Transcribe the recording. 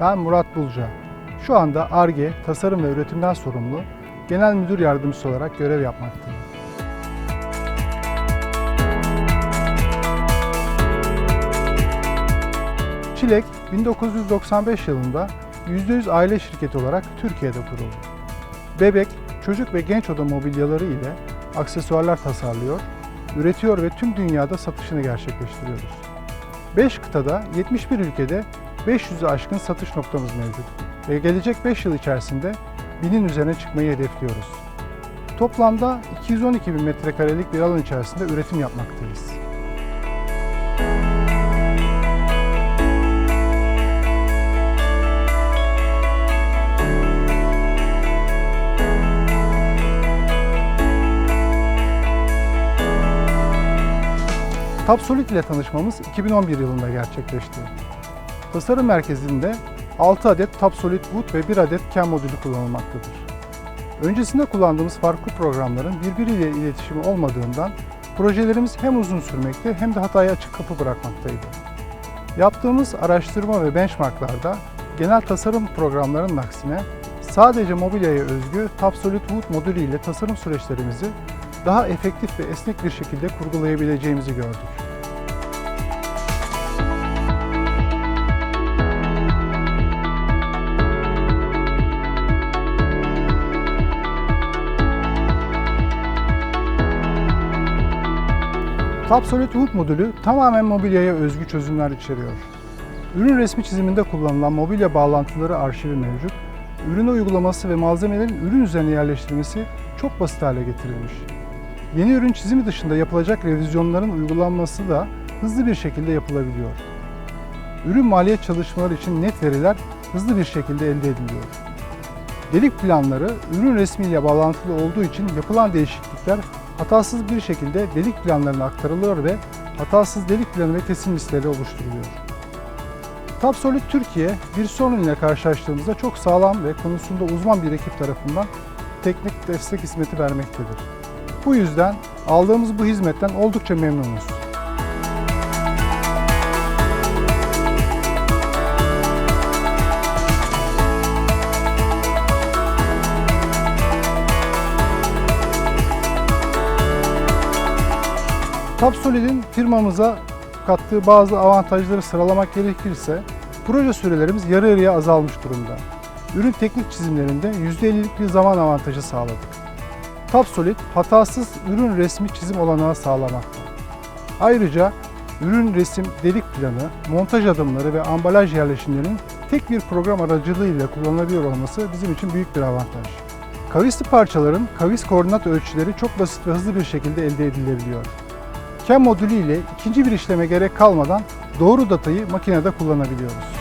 Ben Murat Bulca. Şu anda ARGE, tasarım ve üretimden sorumlu Genel Müdür Yardımcısı olarak görev yapmaktayım. Çilek 1995 yılında %100 aile şirketi olarak Türkiye'de kuruldu. Bebek, çocuk ve genç oda mobilyaları ile aksesuarlar tasarlıyor, üretiyor ve tüm dünyada satışını gerçekleştiriyoruz. 5 kıtada 71 ülkede 500'ü aşkın satış noktamız mevcut ve gelecek 5 yıl içerisinde binin üzerine çıkmayı hedefliyoruz. Toplamda 212 bin metrekarelik bir alan içerisinde üretim yapmaktayız. Tapsolid ile tanışmamız 2011 yılında gerçekleşti. Tasarım merkezinde 6 adet Tapsolid Wood ve 1 adet CAM modülü kullanılmaktadır. Öncesinde kullandığımız farklı programların birbiriyle iletişimi olmadığından projelerimiz hem uzun sürmekte hem de hataya açık kapı bırakmaktaydı. Yaptığımız araştırma ve benchmarklarda genel tasarım programlarının aksine sadece mobilyaya özgü Tapsolid Wood modülü ile tasarım süreçlerimizi daha efektif ve esnek bir şekilde kurgulayabileceğimizi gördük. Tapsolid Wood modülü tamamen mobilyaya özgü çözümler içeriyor. Ürün resmi çiziminde kullanılan mobilya bağlantıları arşivi mevcut. Ürün uygulaması ve malzemelerin ürün üzerine yerleştirilmesi çok basit hale getirilmiş. Yeni ürün çizimi dışında yapılacak revizyonların uygulanması da hızlı bir şekilde yapılabiliyor. Ürün maliyet çalışmaları için net veriler hızlı bir şekilde elde ediliyor. Delik planları ürün resmiyle bağlantılı olduğu için yapılan değişiklikler hatasız bir şekilde delik planlarına aktarılıyor ve hatasız delik planı ve kesim listeleri oluşturuluyor. Tapsolid Türkiye bir sorun ile karşılaştığımızda çok sağlam ve konusunda uzman bir ekip tarafından teknik destek hizmeti vermektedir. Bu yüzden aldığımız bu hizmetten oldukça memnunuz. Tapsolid'in firmamıza kattığı bazı avantajları sıralamak gerekirse proje sürelerimiz yarı yarıya azalmış durumda. Ürün teknik çizimlerinde %50'lik bir zaman avantajı sağladık. Tapsolid hatasız ürün resmi çizim olanağı sağlamakta. Ayrıca ürün resim delik planı, montaj adımları ve ambalaj yerleşimlerinin tek bir program aracılığıyla kullanılabiliyor olması bizim için büyük bir avantaj. Kavisli parçaların kavis koordinat ölçüleri çok basit ve hızlı bir şekilde elde edilebiliyor. CAM modülü ile ikinci bir işleme gerek kalmadan doğru datayı makinede kullanabiliyoruz.